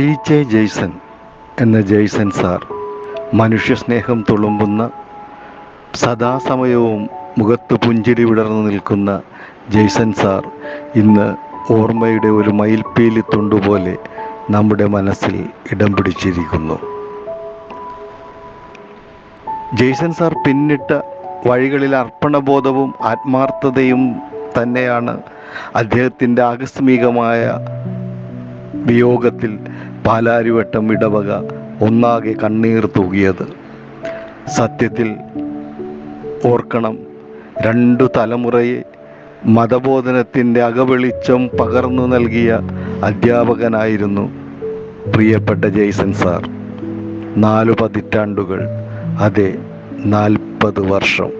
P J Jason എന്ന Jason sir മനുഷ്യസ്നേഹം തുളുമ്പുന്ന സദാസമയവും മുഖത്ത് പുഞ്ചിരി വിടർന്നു നിൽക്കുന്ന ജെയ്സൺ സാർ ഇന്ന് ഓർമ്മയുടെ ഒരു മയിൽപ്പീലി തുണ്ടുപോലെ നമ്മുടെ മനസ്സിൽ ഇടം പിടിച്ചിരിക്കുന്നു. ജെയ്സൺ സാർ പിന്നിട്ട വഴികളിൽ അർപ്പണബോധവും ആത്മാർത്ഥതയും തന്നെയാണ് അദ്ദേഹത്തിന്റെ ആകസ്മികമായ വിയോഗത്തിൽ പാലാരിവട്ടം ഇടവക ഒന്നാകെ കണ്ണീർ തൂകിയത്. സത്യത്തിൽ ഓർക്കണം രണ്ടു തലമുറയെ മതബോധനത്തിന്റെ അകവെളിച്ചം പകർന്നു നൽകിയ അധ്യാപകനായിരുന്നു പ്രിയപ്പെട്ട ജെയ്സൺ സാർ. നാലു പതിറ്റാണ്ടുകൾ അതെ നാൽപ്പത് വർഷം.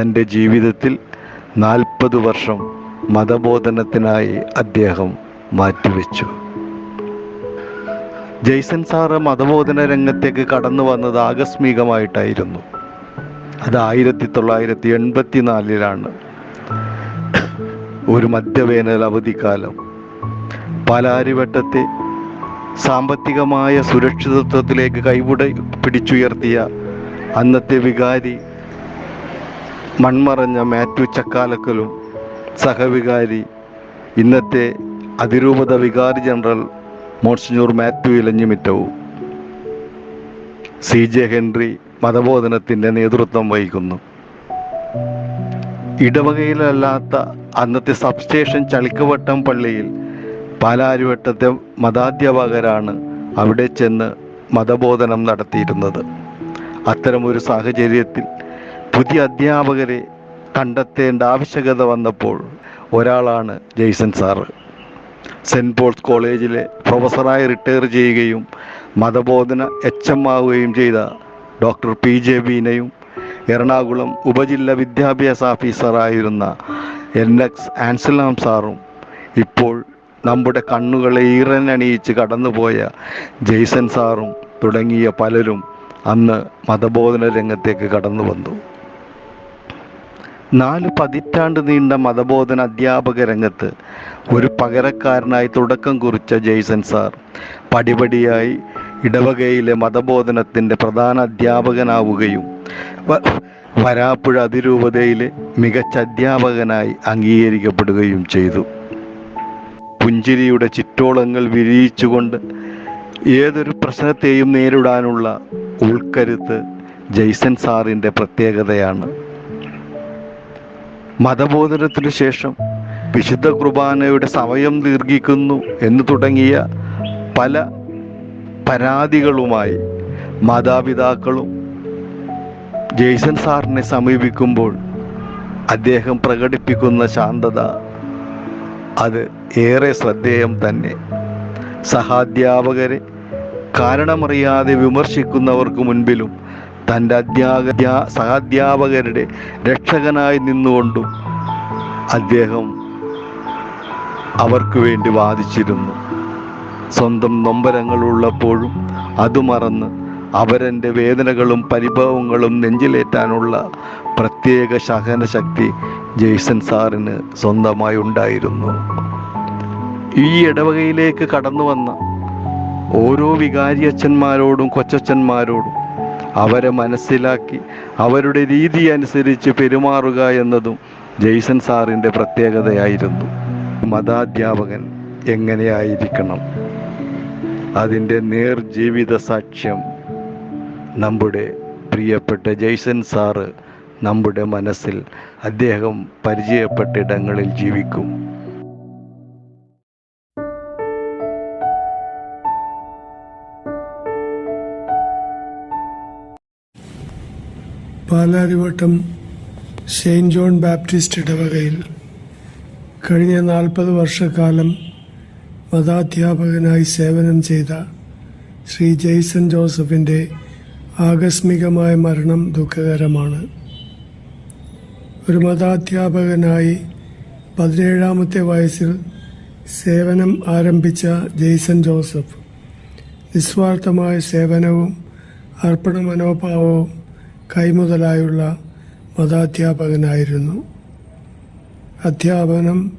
തന്റെ ജീവിതത്തിൽ നാൽപ്പത് വർഷം മതബോധനത്തിനായി അദ്ദേഹം മാറ്റിവെച്ചു. ജെയ്സൺ സാറ് മതബോധന രംഗത്തേക്ക് കടന്നു വന്നത് ആകസ്മികമായിട്ടായിരുന്നു. അത് ആയിരത്തി തൊള്ളായിരത്തി എൺപത്തി നാലിലാണ് ഒരു മധ്യവേനൽ അവധിക്കാലം. പാലാരിവട്ടത്തെ സാമ്പത്തികമായ സുരക്ഷിതത്വത്തിലേക്ക് കൈവിട പിടിച്ചുയർത്തിയ അന്നത്തെ വികാരി മൺമറഞ്ഞ മാത്യു ചക്കാലക്കലും സഹവികാരി ഇന്നത്തെ അതിരൂപത വികാരി ജനറൽ മോൺസിഞ്ഞൂർ മാത്യു ഇലഞ്ഞിമിറ്റവും. സി ജെ ഹെൻറി മതബോധനത്തിന്റെ നേതൃത്വം വഹിക്കുന്നു. ഇടവകയിലല്ലാത്ത അന്നത്തെ സബ്സ്റ്റേഷൻ ചളിക്കവട്ടം പള്ളിയിൽ പാലാരിവട്ടത്തെ മതാധ്യാപകരാണ് അവിടെ ചെന്ന് മതബോധനം നടത്തിയിരുന്നത്. അത്തരമൊരു സാഹചര്യത്തിൽ പുതിയ അധ്യാപകരെ കണ്ടെത്തേണ്ട ആവശ്യകത വന്നപ്പോൾ ഒരാളാണ് ജെയ്സൺ സാറ്. സെന്റ് പോൾസ് കോളേജിലെ പ്രൊഫസറായി റിട്ടയർ ചെയ്യുകയും മതബോധന എച്ച് എം ആവുകയും ചെയ്ത ഡോക്ടർ പി ജെ ബീനയും എറണാകുളം ഉപജില്ല വിദ്യാഭ്യാസ ഓഫീസറായിരുന്ന എൻ എക്സ് ആൻസലാം സാറും ഇപ്പോൾ നമ്മുടെ കണ്ണുകളെ ഈറനണിയിച്ച് കടന്നുപോയ ജെയ്സൺ സാറും തുടങ്ങിയ പലരും അന്ന് മതബോധന രംഗത്തേക്ക് കടന്നു വന്നു നാല് പതിറ്റാണ്ട് നീണ്ട മതബോധന അധ്യാപക രംഗത്ത് ഒരു പകരക്കാരനായി തുടക്കം കുറിച്ച ജെയ്സൺ സാർ പടിപടിയായി ഇടവകയിലെ മതബോധനത്തിന്റെ പ്രധാന അധ്യാപകനാവുകയും വരാപ്പുഴ അതിരൂപതയിലെ മികച്ച അധ്യാപകനായി അംഗീകരിക്കപ്പെടുകയും ചെയ്തു. പുഞ്ചിരിയുടെ ചിറ്റോളങ്ങൾ വിരിയിച്ചുകൊണ്ട് ഏതൊരു പ്രശ്നത്തെയും നേരിടാനുള്ള ഉൾക്കരുത്ത് ജെയ്സൺ സാറിന്റെ പ്രത്യേകതയാണ്. മതബോധനത്തിനു ശേഷം വിശുദ്ധ കുർബാനയുടെ സമയം ദീർഘിക്കുന്നു എന്ന് തുടങ്ങിയ പല പരാതികളുമായി മാതാപിതാക്കളും ജെയ്സൺ സാറിനെ സമീപിക്കുമ്പോൾ അദ്ദേഹം പ്രകടിപ്പിക്കുന്ന ശാന്തത അത് ഏറെ ശ്രദ്ധേയം തന്നെ. സഹാധ്യാപകരെ കാരണമറിയാതെ വിമർശിക്കുന്നവർക്ക് മുൻപിലും തന്റെ അധ്യാപക സഹാധ്യാപകരുടെ രക്ഷകനായി നിന്നുകൊണ്ടും അദ്ദേഹം അവർക്ക് വേണ്ടി വാദിച്ചിരുന്നു. സ്വന്തം നൊമ്പരങ്ങളുള്ളപ്പോഴും അത് മറന്ന് അവരന്റെ വേദനകളും പരിഭവങ്ങളും നെഞ്ചിലേറ്റാനുള്ള പ്രത്യേക സഹനശക്തി ജെയ്സൺ സാറിന് സ്വന്തമായി ഉണ്ടായിരുന്നു. ഈ ഇടവകയിലേക്ക് കടന്നു വന്ന ഓരോ വികാരി അച്ഛന്മാരോടും കൊച്ചച്ഛന്മാരോടും അവരെ മനസ്സിലാക്കി അവരുടെ രീതി അനുസരിച്ച് പെരുമാറുക എന്നതും ജെയ്സൺ സാറിന്റെ പ്രത്യേകതയായിരുന്നു. മതാധ്യാപകൻ എങ്ങനെയായിരിക്കണം? അതിന്റെ നേർജീവിത സാക്ഷ്യം നമ്മുടെ പ്രിയപ്പെട്ട ജെയ്സൺ സാറ് നമ്മുടെ മനസ്സിൽ അദ്ദേഹം പരിചയപ്പെട്ടിടങ്ങളിൽ ജീവിക്കും. പാലാരിവട്ടം സെയിന്റ് ജോൺ ബാപ്റ്റിസ്റ്റ് ഇടവകയിൽ കഴിഞ്ഞ നാൽപ്പത് വർഷക്കാലം മതാധ്യാപകനായി സേവനം ചെയ്ത ശ്രീ ജെയ്സൺ ജോസഫിന്റെ ആകസ്മികമായ മരണം ദുഃഖകരമാണ്. ഒരു മതാധ്യാപകനായി പതിനേഴാമത്തെ വയസ്സിൽ സേവനം ആരംഭിച്ച ജെയ്സൺ ജോസഫ് നിസ്വാർത്ഥമായ സേവനവും അർപ്പണ മനോഭാവവും കൈമുതലായുള്ള മതാധ്യാപകനായിരുന്നു. അധ്യാപനം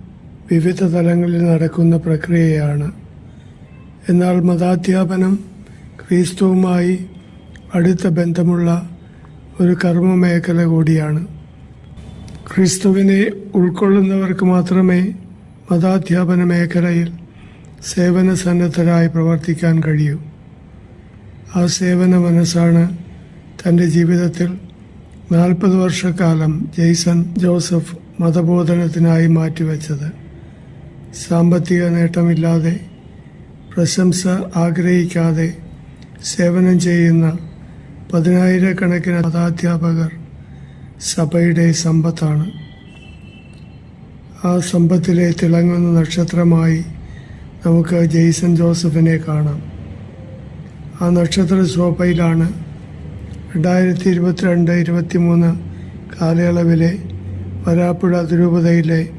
വിവിധ തലങ്ങളിൽ നടക്കുന്ന പ്രക്രിയയാണ്. എന്നാൽ മതാധ്യാപനം ക്രിസ്തുവുമായി അടുത്ത ബന്ധമുള്ള ഒരു കർമ്മ മേഖല കൂടിയാണ്. ക്രിസ്തുവിനെ ഉൾക്കൊള്ളുന്നവർക്ക് മാത്രമേ മതാധ്യാപന മേഖലയിൽ സേവന സന്നദ്ധരായി പ്രവർത്തിക്കാൻ കഴിയൂ. ആ സേവന മനസ്സാണ് തന്റെ ജീവിതത്തിൽ നാൽപ്പത് വർഷക്കാലം ജെയ്സൺ ജോസഫ് മതബോധനത്തിനായി മാറ്റിവെച്ചത്. സാമ്പത്തിക നേട്ടമില്ലാതെ പ്രശംസ ആഗ്രഹിക്കാതെ സേവനം ചെയ്യുന്ന പതിനായിരക്കണക്കിന് മതാധ്യാപകർ സഭയുടെ സമ്പത്താണ്. ആ സമ്പത്തിലെ തിളങ്ങുന്ന നക്ഷത്രമായി നമുക്ക് ജെയ്സൺ ജോസഫിനെ കാണാം. ആ നക്ഷത്ര ശോഭയിലാണ് രണ്ടായിരത്തി ഇരുപത്തിരണ്ട് ഇരുപത്തിമൂന്ന് കാലയളവിലെ വരാപ്പുഴ അതിരൂപതയിലെ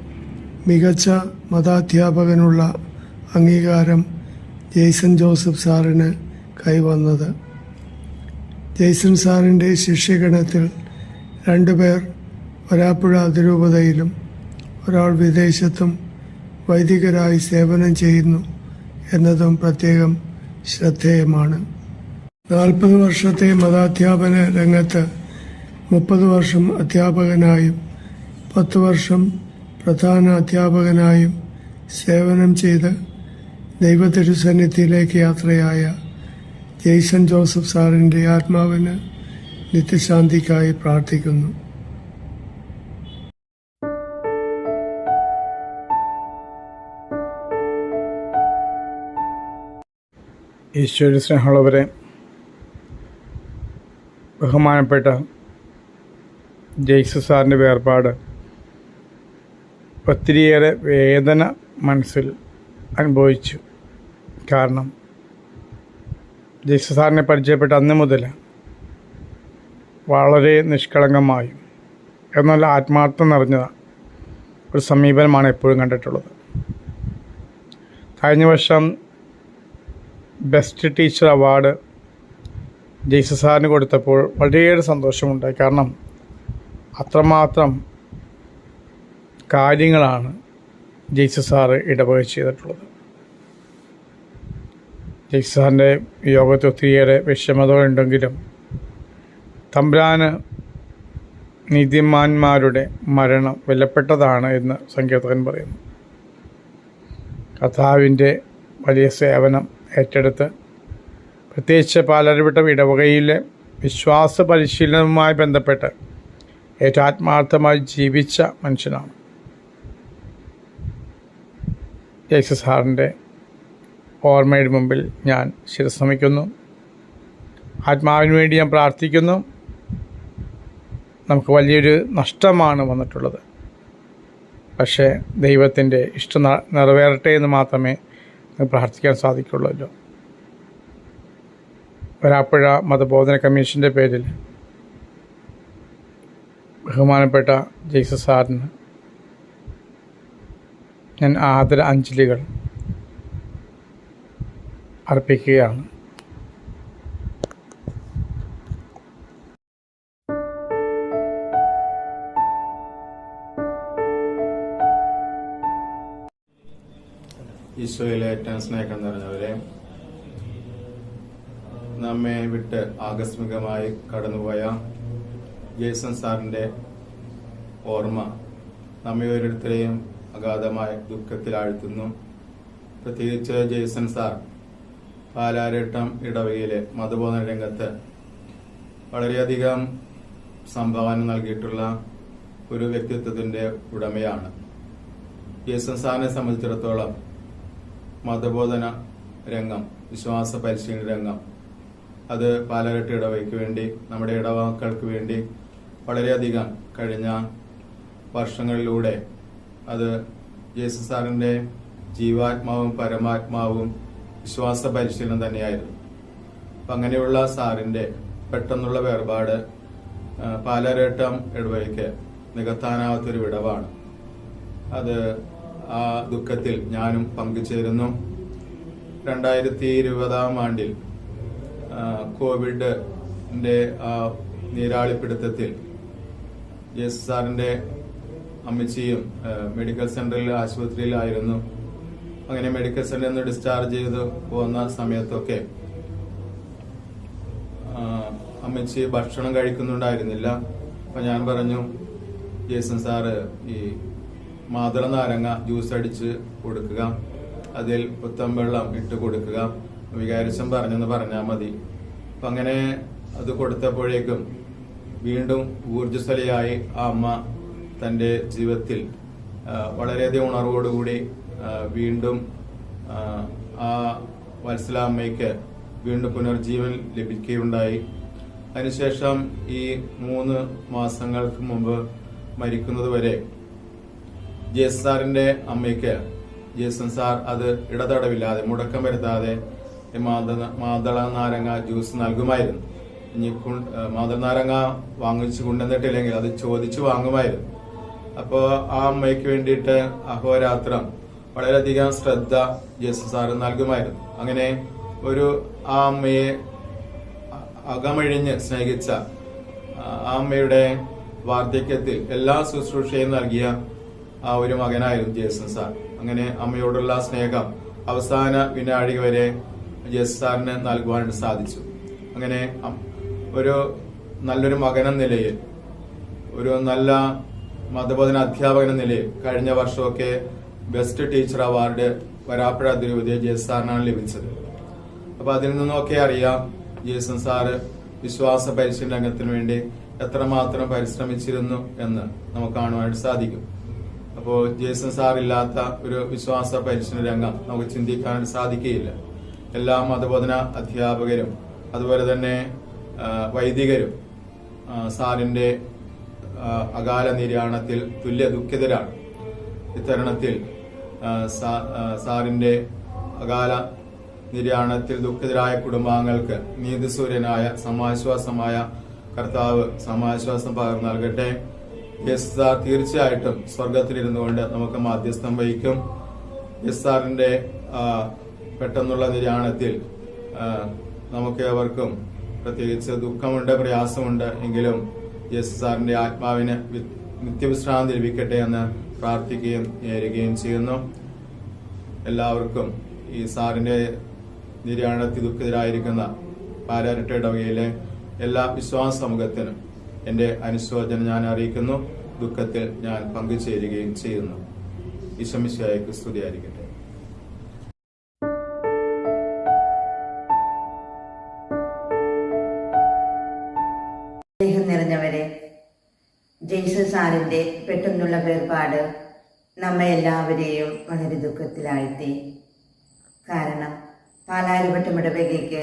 മികച്ച മതാധ്യാപകനുള്ള അംഗീകാരം ജെയ്സൺ ജോസഫ് സാറിന് കൈവന്നത്. ജെയ്സൺ സാറിന്റെ ശിഷ്യഗണത്തിൽ രണ്ടുപേർ വരാപ്പുഴ അതിരൂപതയിലും ഒരാൾ വിദേശത്തും വൈദികരായി സേവനം ചെയ്യുന്നു എന്നതും പ്രത്യേകം ശ്രദ്ധേയമാണ്. നാൽപ്പത് വർഷത്തെ മതാധ്യാപന രംഗത്ത് മുപ്പത് വർഷം അധ്യാപകനായും പത്ത് വർഷം പ്രധാന അധ്യാപകനായും സേവനം ചെയ്ത് ദൈവതിരുസന്നിധിയിലേക്ക് യാത്രയായ ജെയ്സൺ ജോസഫ് സാറിന്റെ ആത്മാവിന് നിത്യശാന്തിക്കായി പ്രാർത്ഥിക്കുന്നു. ഈശ്വര സ്നേഹമുള്ളവരെ ബഹുമാനപ്പെട്ട ജെയ്സു സാറിന്റെ വേർപാട് ഒത്തിരിയേറെ വേദന മനസ്സിൽ അനുഭവിച്ചു. കാരണം ജെയ്സു സാറിനെ പരിചയപ്പെട്ട അന്ന് മുതൽ വളരെ നിഷ്കളങ്കമായും എന്നാൽ ആത്മാർത്ഥം നിറഞ്ഞ ഒരു സമീപനമാണ് എപ്പോഴും കണ്ടിട്ടുള്ളത്. കഴിഞ്ഞ വർഷം ബെസ്റ്റ് ടീച്ചർ അവാർഡ് ജെയ്സ സാറിന് കൊടുത്തപ്പോൾ വളരെയേറെ സന്തോഷമുണ്ടായി. കാരണം അത്രമാത്രം കാര്യങ്ങളാണ് ജെയ്സ സാറ് ഇടപെടൽ ചെയ്തിട്ടുള്ളത്. ജെയ്സ സാറിന്റെ യോഗത്തിൽ ഒത്തിരിയേറെ വിഷമതകളുണ്ടെങ്കിലും തമ്പ്രാന് നീതിമാന്മാരുടെ മരണം വിലപ്പെട്ടതാണ് എന്ന് സങ്കീർത്തകൻ പറയുന്നു. കഥാവിന്റെ വലിയ സേവനം ഏറ്റെടുത്ത് പ്രത്യേകിച്ച് പാലരവിട്ട ഇടവകയിലെ വിശ്വാസ പരിശീലനവുമായി ബന്ധപ്പെട്ട് ഏറ്റവും ആത്മാർത്ഥമായി ജീവിച്ച മനുഷ്യനാണ്. ജയസ് സാറിന്റെ ഓർമ്മയുടെ മുമ്പിൽ ഞാൻ ശിരസമിക്കുന്നു ആത്മാവിന് വേണ്ടി ഞാൻ പ്രാർത്ഥിക്കുന്നു. നമുക്ക് വലിയൊരു നഷ്ടമാണ് വന്നിട്ടുള്ളത്. പക്ഷേ ദൈവത്തിന്റെ ഇഷ്ടം നിറവേറട്ടെ എന്ന് മാത്രമേ പ്രാർത്ഥിക്കാൻ സാധിക്കുള്ളൂ. വരാപ്പുഴ മതബോധന കമ്മീഷന്റെ പേരിൽ ബഹുമാനപ്പെട്ട ജെയ്സ സാറിന് ഞാൻ ആദര അഞ്ജലികൾ അർപ്പിക്കുകയാണ്. ഈശോയിലെ ഏറ്റവും സ്നേഹം നിറഞ്ഞവരെ നമ്മെ വിട്ട് ആകസ്മികമായി കടന്നുപോയ ജേസൺ സാറിന്റെ ഓർമ്മ നമ്മെ ഓരോരുത്തരെയും അഗാധമായ ദുഃഖത്തിലാഴ്ത്തുന്നു. പ്രത്യേകിച്ച് ജേസൺ സാർ പാലാരട്ടം ഇടവകയിലെ മതബോധന രംഗത്ത് വളരെയധികം സംഭാവന നൽകിയിട്ടുള്ള ഒരു വ്യക്തിത്വത്തിന്റെ ഉടമയാണ്. ജേസൺ സാറിനെ സംബന്ധിച്ചിടത്തോളം മതബോധന രംഗം വിശ്വാസ പരിശീലന രംഗം അത് പാലരട്ട് ഇടവയ്ക്ക് വേണ്ടി നമ്മുടെ ഇടവാക്കൾക്ക് വേണ്ടി വളരെയധികം കഴിഞ്ഞ വർഷങ്ങളിലൂടെ അത് ജേസു സാറിന്റെ ജീവാത്മാവും പരമാത്മാവും വിശ്വാസ പരിശീലനം തന്നെയായിരുന്നു. അപ്പം അങ്ങനെയുള്ള സാറിന്റെ പെട്ടെന്നുള്ള വേർപാട് പാലരേട്ടം ഇടവയ്ക്ക് നികത്താനാവാത്തൊരു വിടവാണ്. അത് ആ ദുഃഖത്തിൽ ഞാനും പങ്കുചേരുന്നു. രണ്ടായിരത്തി ഇരുപതാം ആണ്ടിൽ കോവിഡിന്റെ ആ നീരാളിപ്പിടുത്തത്തിൽ എസ് സാറിന്റെ അമ്മച്ചിയും മെഡിക്കൽ സെന്ററിൽ ആശുപത്രിയിലായിരുന്നു. അങ്ങനെ മെഡിക്കൽ സെന്ററിൽ നിന്ന് ഡിസ്ചാർജ് ചെയ്ത് പോകുന്ന സമയത്തൊക്കെ അമ്മച്ചി ഭക്ഷണം കഴിക്കുന്നുണ്ടായിരുന്നില്ല. അപ്പൊ ഞാൻ പറഞ്ഞു ജേസൺ സാറ് ഈ മാതള നാരങ്ങ ജ്യൂസ് അടിച്ച് കൊടുക്കുക. അതിൽ പുത്തൻ വെള്ളം ഇട്ട് കൊടുക്കുക. വികാരിച്ചൻ പറഞ്ഞെന്ന് പറഞ്ഞാൽ മതി. അപ്പൊ അങ്ങനെ അത് കൊടുത്തപ്പോഴേക്കും വീണ്ടും ഊർജസ്വലയായി ആ അമ്മ തന്റെ ജീവിതത്തിൽ വളരെയധികം ഉണർവോടുകൂടി വീണ്ടും ആ, വത്സല അമ്മയ്ക്ക് വീണ്ടും പുനർജീവൻ ലഭിക്കുകയുണ്ടായി. അതിനുശേഷം ഈ മൂന്ന് മാസങ്ങൾക്ക് മുമ്പ് മരിക്കുന്നത് വരെ എസ് സാറിന്റെ അമ്മയ്ക്ക് ജേസൺ സാർ അത് ഇടതടവില്ലാതെ മുടക്കം വരുത്താതെ മാതള നാരങ്ങ ജ്യൂസ് നൽകുമായിരുന്നു. ഇനി മാതള നാരങ്ങ വാങ്ങിച്ചു കൊണ്ടുവന്നിട്ടില്ലെങ്കിൽ അത് ചോദിച്ചു വാങ്ങുമായിരുന്നു. അപ്പോ ആ അമ്മയ്ക്ക് വേണ്ടിയിട്ട് അഹോരാത്രം വളരെയധികം ശ്രദ്ധ ജേസൺ സാറ് നൽകുമായിരുന്നു. അങ്ങനെ ഒരു ആ അമ്മയെ അകമഴിഞ്ഞ് സ്നേഹിച്ച ആ അമ്മയുടെ വാർദ്ധക്യത്തിൽ എല്ലാ ശുശ്രൂഷയും നൽകിയ ആ ഒരു മകനായിരുന്നു ജേസൺ സാർ. അങ്ങനെ അമ്മയോടുള്ള സ്നേഹം അവസാന വിനാഴി വരെ ജേസൺ സാറിന് നൽകുവാനായിട്ട് സാധിച്ചു. അങ്ങനെ ഒരു നല്ലൊരു മകനെന്ന നിലയിൽ ഒരു നല്ല മതബോധന അധ്യാപകൻ എന്ന നിലയിൽ കഴിഞ്ഞ വർഷമൊക്കെ ബെസ്റ്റ് ടീച്ചർ അവാർഡ് വരാപ്പുഴ അതിരൂപതയെ ജേസ് സാറിനാണ് ലഭിച്ചത്. അപ്പൊ അതിൽ നിന്നൊക്കെ അറിയാം ജേസൺ സാറ് വിശ്വാസ പരിശീലന രംഗത്തിന് വേണ്ടി എത്രമാത്രം പരിശ്രമിച്ചിരുന്നു എന്ന് നമുക്ക് കാണുവാനായിട്ട് സാധിക്കും. അപ്പോൾ ജേസൺ സാർ ഇല്ലാത്ത ഒരു വിശ്വാസ പരിശീലന രംഗം നമുക്ക് ചിന്തിക്കാനായിട്ട് സാധിക്കുകയില്ല. എല്ലാ മതബോധന അധ്യാപകരും അതുപോലെ തന്നെ വൈദികരും സാറിന്റെ അകാല നിര്യാണത്തിൽ തുല്യ ദുഃഖിതരാണ്. ഇത്തരണത്തിൽ സാറിന്റെ അകാല നിര്യാണത്തിൽ ദുഃഖിതരായ കുടുംബാംഗങ്ങൾക്ക് നീതിസൂര്യനായ സമാശ്വാസമായ കർത്താവ് സമാശ്വാസം പകർന്നു നൽകട്ടെ. യെസ് സാർ തീർച്ചയായിട്ടും സ്വർഗത്തിലിരുന്നു കൊണ്ട് നമുക്ക് മാധ്യസ്ഥം വഹിക്കും. എസ് സാറിന്റെ പെട്ടെന്നുള്ള നിര്യാണത്തിൽ നമുക്ക് ഏവർക്കും പ്രത്യേകിച്ച് ദുഃഖമുണ്ട് പ്രയാസമുണ്ട് എങ്കിലും എസ് സാറിന്റെ ആത്മാവിന് നിത്യവിശ്രാന്തി ലഭിക്കട്ടെ എന്ന് പ്രാർത്ഥിക്കുകയും നേരുകയും ചെയ്യുന്നു. എല്ലാവർക്കും ഈ സാറിന്റെ നിര്യാണത്തിൽ ദുഃഖിതരായിരിക്കുന്ന പാലാരട്ടയിടവയിലെ എല്ലാ വിശ്വാസ സമൂഹത്തിനും എന്റെ അനുശോചനം ഞാൻ അറിയിക്കുന്നു. ദുഃഖത്തിൽ ഞാൻ പങ്കുചേരുകയും ചെയ്യുന്നു. ഈശമിശായ്ക്ക് സ്തുതിയായിരിക്കട്ടെ. സാറിന്റെ പെട്ടെന്നുള്ള വേർപാട് നമ്മെ എല്ലാവരെയും വളരെ ദുഃഖത്തിലാഴ്ത്തി. കാരണം പാലാരിവട്ടം ഇടവകയ്ക്ക്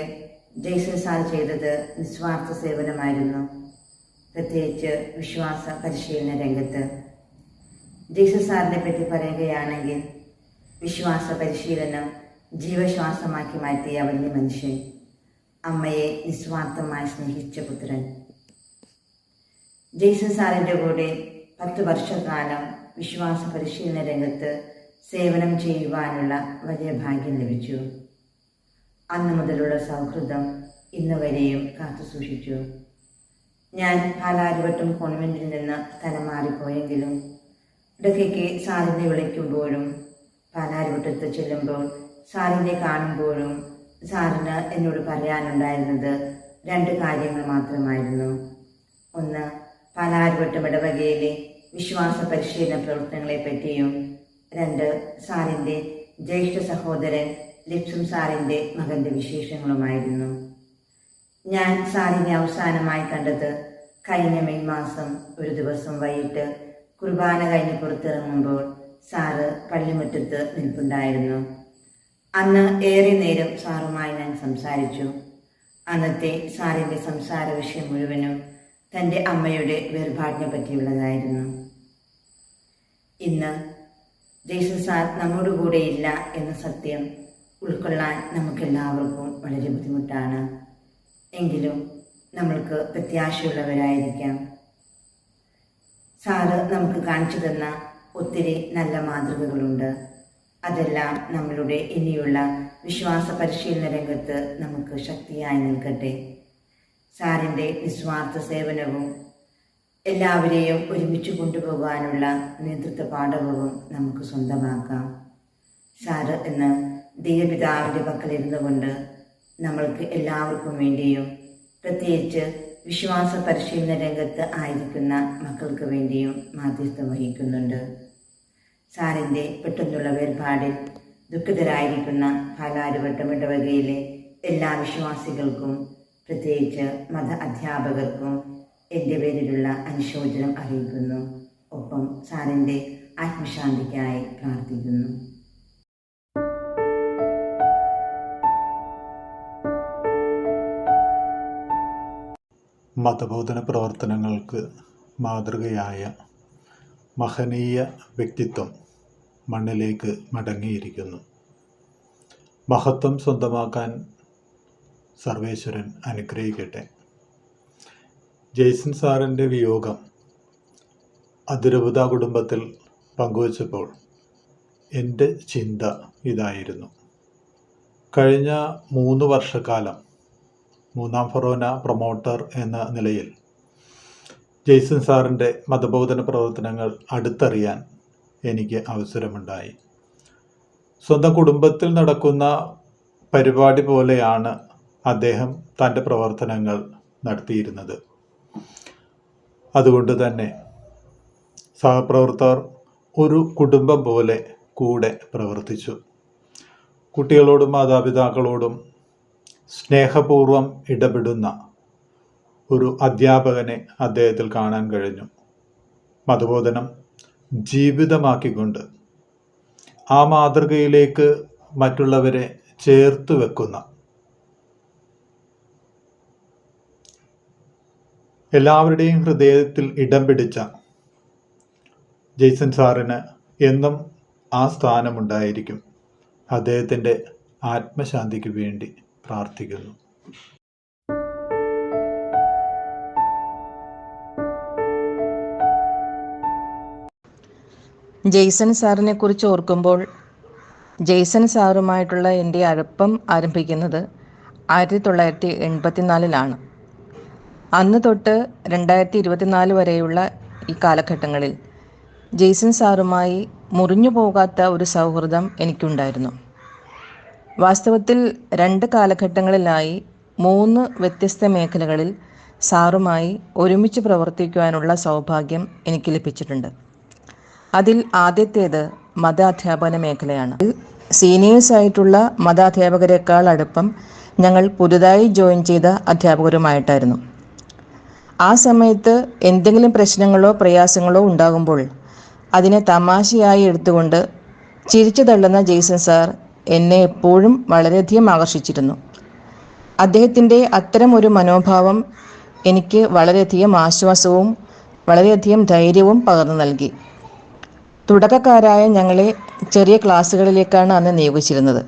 ജയ്സൻ സാർ ചെയ്തത് നിസ്വാർത്ഥ സേവനമായിരുന്നു. പ്രത്യേകിച്ച് വിശ്വാസ പരിശീലന രംഗത്ത്. ജയ്സൻ സാറിനെ പറ്റി പറയുകയാണെങ്കിൽ വിശ്വാസ പരിശീലനം ജീവശ്വാസമാക്കി മാറ്റിയ വലിയ മനുഷ്യൻ അമ്മയെ നിസ്വാർത്ഥമായി സ്നേഹിച്ച പുത്രൻ. ജയ്സൻ സാറിന്റെ കൂടെ പത്ത് വർഷക്കാലം വിശ്വാസ പരിശീലന രംഗത്ത് സേവനം ചെയ്യുവാനുള്ള വലിയ ഭാഗ്യം ലഭിച്ചു. അന്ന് മുതലുള്ള സൗഹൃദം ഇന്ന് വരെയും കാത്തു സൂക്ഷിച്ചു. ഞാൻ പാലാരിവട്ടം കോൺവെന്റിൽ നിന്ന് സ്ഥലം മാറിപ്പോയെങ്കിലും ഇടയ്ക്കൊക്കെ സാറിനെ വിളിക്കുമ്പോഴും പാലാരിവട്ടത്ത് ചെല്ലുമ്പോൾ സാറിനെ കാണുമ്പോഴും സാറിന് എന്നോട് പറയാനുണ്ടായിരുന്നത് രണ്ട് കാര്യങ്ങൾ മാത്രമായിരുന്നു. ഒന്ന് പാലാരിവട്ടം ഇടവകയിലെ വിശ്വാസ പരിശീലന പ്രവർത്തനങ്ങളെ പറ്റിയും രണ്ട് സാറിന്റെ ജ്യേഷ്ഠ സഹോദരൻ ലിപ്സും സാറിന്റെ മകന്റെ വിശേഷങ്ങളുമായിരുന്നു. ഞാൻ സാറിനെ അവസാനമായി കണ്ടത് കഴിഞ്ഞ മെയ് മാസം ഒരു ദിവസം വൈകിട്ട് കുർബാന കഴിഞ്ഞ് പുറത്തിറങ്ങുമ്പോൾ സാറ് പള്ളിമുറ്റത്ത് നിൽപ്പുണ്ടായിരുന്നു. അന്ന് ഏറെ നേരം സാറുമായി ഞാൻ സംസാരിച്ചു. അന്നത്തെ സാറിന്റെ സംസാര വിഷയം മുഴുവനും തന്റെ അമ്മയുടെ വേർപാടിനെ പറ്റിയുള്ളതായിരുന്നു. ഇന്ന് ജയ്സൺ സാർ നമ്മോട് കൂടെയില്ല എന്ന സത്യം ഉൾക്കൊള്ളാൻ നമുക്കെല്ലാവർക്കും വളരെ ബുദ്ധിമുട്ടാണ്. എങ്കിലും നമ്മൾക്ക് പ്രത്യാശയുള്ളവരായിരിക്കാം. സാറ് നമുക്ക് കാണിച്ചു തന്ന ഒത്തിരി നല്ല മാതൃകകളുണ്ട്. അതെല്ലാം നമ്മളുടെ ഇനിയുള്ള വിശ്വാസ പരിശീലന രംഗത്ത് നമുക്ക് ശക്തിയായി നിൽക്കട്ടെ. സാറിന്റെ നിസ്വാർത്ഥ സേവനവും എല്ലാവരെയും ഒരുമിച്ച് കൊണ്ടുപോകാനുള്ള നേതൃത്വ പാഠവും നമുക്ക് സ്വന്തമാക്കാം. സാറ് എന്ന് ദൈവപിതാവിന്റെ പക്കലിരുന്നു കൊണ്ട് നമ്മൾക്ക് എല്ലാവർക്കും വേണ്ടിയും പ്രത്യേകിച്ച് വിശ്വാസ പരിശീലന രംഗത്ത് ആയിരിക്കുന്ന മക്കൾക്ക് വേണ്ടിയും മാധ്യസ്ഥം വഹിക്കുന്നുണ്ട്. സാറിന്റെ പെട്ടെന്നുള്ള വേർപാടിൽ ദുഃഖിതരായിരിക്കുന്ന പാലാരുവട്ടം ഇടവകയിലെ എല്ലാ വിശ്വാസികൾക്കും പ്രത്യേകിച്ച് മത അധ്യാപകർക്കും എന്റെ പേരിലുള്ള അനുശോചനം അറിയിക്കുന്നു. ഒപ്പം സാറിന്റെ ആത്മശാന്തിക്കായി പ്രാർത്ഥിക്കുന്നു. മതബോധന പ്രവർത്തനങ്ങൾക്ക് മാതൃകയായ മഹനീയ വ്യക്തിത്വം മണ്ണിലേക്ക് മടങ്ങിയിരിക്കുന്നു. മഹത്വം സ്വന്തമാക്കാൻ സർവേശ്വരൻ അനുഗ്രഹിക്കട്ടെ. ജെയ്സൺ സാറിന്റെ വിയോഗം അതിരൂപത കുടുംബത്തിൽ പങ്കുവച്ചപ്പോൾ എന്റെ ചിന്ത ഇതായിരുന്നു. കഴിഞ്ഞ മൂന്ന് വർഷക്കാലം മൂന്നാം ഫറോന പ്രൊമോട്ടർ എന്ന നിലയിൽ ജെയ്സൺ സാറിന്റെ മതബോധന പ്രവർത്തനങ്ങൾ അടുത്തറിയാൻ എനിക്ക് അവസരമുണ്ടായി. സ്വന്തം കുടുംബത്തിൽ നടക്കുന്ന പരിപാടി പോലെയാണ് അദ്ദേഹം തന്റെ പ്രവർത്തനങ്ങൾ നടത്തിയിരുന്നത്. അതുകൊണ്ട് തന്നെ സഹപ്രവർത്തകർ ഒരു കുടുംബം പോലെ കൂടെ പ്രവർത്തിച്ചു. കുട്ടികളോടും മാതാപിതാക്കളോടും സ്നേഹപൂർവം ഇടപെടുന്ന ഒരു അധ്യാപകനെ അദ്ദേഹത്തിൽ കാണാൻ കഴിഞ്ഞു. മതബോധനം ജീവിതമാക്കിക്കൊണ്ട് ആ മാതൃകയിലേക്ക് മറ്റുള്ളവരെ ചേർത്ത് വെക്കുന്ന എല്ലാവരുടെയും ഹൃദയത്തിൽ ഇടം പിടിച്ച ജെയ്സൺ സാറിന് എന്നും ആ സ്ഥാനമുണ്ടായിരിക്കും. അദ്ദേഹത്തിന്റെ ആത്മശാന്തിക്ക് വേണ്ടി പ്രാർത്ഥിക്കുന്നു. ജെയ്സൺ സാറിനെ കുറിച്ച് ഓർക്കുമ്പോൾ ജെയ്സൺ സാറുമായിട്ടുള്ള എന്റെ അടുപ്പം ആരംഭിക്കുന്നത് ആയിരത്തി തൊള്ളായിരത്തി എൺപത്തിനാലിലാണ്. അന്ന് തൊട്ട് രണ്ടായിരത്തി ഇരുപത്തിനാല് വരെയുള്ള ഈ കാലഘട്ടങ്ങളിൽ ജെയ്സൺ സാറുമായി മുറിഞ്ഞു പോകാത്ത ഒരു സൗഹൃദം എനിക്കുണ്ടായിരുന്നു. വാസ്തവത്തിൽ രണ്ട് കാലഘട്ടങ്ങളിലായി മൂന്ന് വ്യത്യസ്ത മേഖലകളിൽ സാറുമായി ഒരുമിച്ച് പ്രവർത്തിക്കുവാനുള്ള സൗഭാഗ്യം എനിക്ക് ലഭിച്ചിട്ടുണ്ട്. അതിൽ ആദ്യത്തേത് മതാധ്യാപന മേഖലയാണ്. സീനിയേഴ്സ് ആയിട്ടുള്ള മതാധ്യാപകരെക്കാൾ അടുപ്പം ഞങ്ങൾ പുതുതായി ജോയിൻ ചെയ്ത അധ്യാപകരുമായിട്ടായിരുന്നു. ആ സമയത്ത് എന്തെങ്കിലും പ്രശ്നങ്ങളോ പ്രയാസങ്ങളോ ഉണ്ടാകുമ്പോൾ അതിനെ തമാശയായി എടുത്തുകൊണ്ട് ചിരിച്ചു തള്ളുന്ന ജെയ്സൺ സാർ എന്നെ എപ്പോഴും വളരെയധികം ആകർഷിച്ചിരുന്നു. അദ്ദേഹത്തിന്റെ അത്തരം ഒരു മനോഭാവം എനിക്ക് വളരെയധികം ആശ്വാസവും വളരെയധികം ധൈര്യവും പകർന്നു നൽകി. തുടക്കക്കാരായ ഞങ്ങളെ ചെറിയ ക്ലാസ്സുകളിലേക്കാണ് അന്ന് നിയോഗിച്ചിരുന്നത്.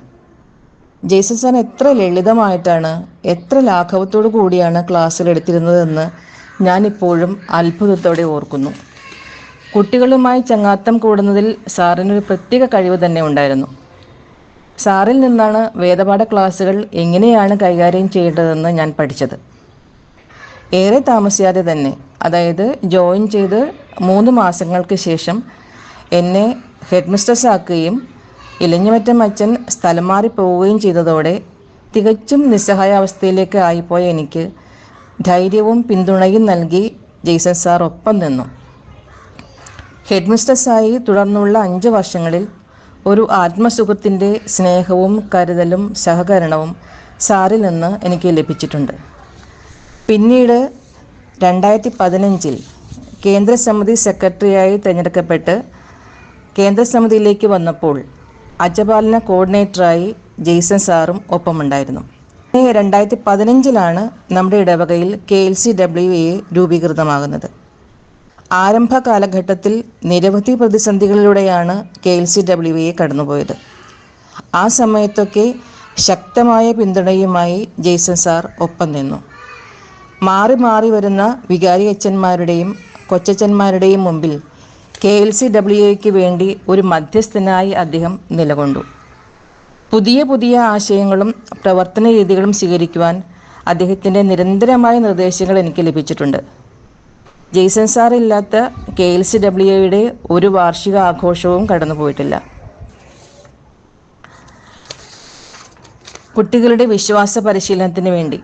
ജെയ്സൺ സാർ എത്ര ലളിതമായിട്ടാണ് എത്ര ലാഘവത്തോടു കൂടിയാണ് ക്ലാസ്സുകൾ എടുത്തിരുന്നതെന്ന് ഞാനിപ്പോഴും അത്ഭുതത്തോടെ ഓർക്കുന്നു. കുട്ടികളുമായി ചങ്ങാത്തം കൂടുന്നതിൽ സാറിനൊരു പ്രത്യേക കഴിവ് തന്നെ ഉണ്ടായിരുന്നു. സാറിൽ നിന്നാണ് വേദപാഠ ക്ലാസ്സുകൾ എങ്ങനെയാണ് കൈകാര്യം ചെയ്യേണ്ടതെന്ന് ഞാൻ പഠിച്ചത്. ഏറെ താമസിയാതെ തന്നെ അതായത് ജോയിൻ ചെയ്ത് മൂന്ന് മാസങ്ങൾക്ക് ശേഷം എന്നെ ഹെഡ് മിസ്റ്റേഴ്സ് ആക്കുകയും ഇലഞ്ഞുമറ്റം അച്ഛൻ സ്ഥലം മാറി പോവുകയും ചെയ്തതോടെ തികച്ചും നിസ്സഹായാവസ്ഥയിലേക്ക് ആയിപ്പോയ എനിക്ക് ധൈര്യവും പിന്തുണയും നൽകി ജെയ്സൺ സാർ ഒപ്പം നിന്നു. ഹെഡ് തുടർന്നുള്ള അഞ്ച് വർഷങ്ങളിൽ ഒരു ആത്മസുഖത്തിന്റെ സ്നേഹവും കരുതലും സഹകരണവും സാറിൽ നിന്ന് എനിക്ക് ലഭിച്ചിട്ടുണ്ട്. പിന്നീട് രണ്ടായിരത്തി പതിനഞ്ചിൽ കേന്ദ്രസമിതി സെക്രട്ടറിയായി തിരഞ്ഞെടുക്കപ്പെട്ട് കേന്ദ്രസമിതിയിലേക്ക് വന്നപ്പോൾ അജപാലന കോർഡിനേറ്ററായി ജെയ്സൺ സാറും ഒപ്പമുണ്ടായിരുന്നു. രണ്ടായിരത്തി പതിനഞ്ചിലാണ് നമ്മുടെ ഇടവകയിൽ K L C W A രൂപീകൃതമാകുന്നത്. ആരംഭ കാലഘട്ടത്തിൽ നിരവധി പ്രതിസന്ധികളിലൂടെയാണ് K L C W A കടന്നുപോയത്. ആ സമയത്തൊക്കെ ശക്തമായ പിന്തുണയുമായി ജെയ്സൺ സാർ ഒപ്പം നിന്നു. മാറി മാറി വരുന്ന വികാരി അച്ഛന്മാരുടെയും കൊച്ചച്ഛന്മാരുടെയും മുമ്പിൽ കെ എൽ സി ഡബ്ല്യു എക്ക് വേണ്ടി ഒരു മധ്യസ്ഥനായി അദ്ദേഹം നിലകൊണ്ടു. പുതിയ പുതിയ ആശയങ്ങളും പ്രവർത്തന രീതികളും സ്വീകരിക്കുവാൻ അദ്ദേഹത്തിന്റെ നിരന്തരമായ നിർദ്ദേശങ്ങൾ എനിക്ക് ലഭിച്ചിട്ടുണ്ട്. ജെയ്സൻ സാർ ഇല്ലാത്ത കെ എൽ സി ഡബ്ല്യുഎയുടെ ഒരു വാർഷിക ആഘോഷവും കടന്നുപോയിട്ടില്ല. കുട്ടികളുടെ വിശ്വാസ പരിശീലനത്തിന് വേണ്ടി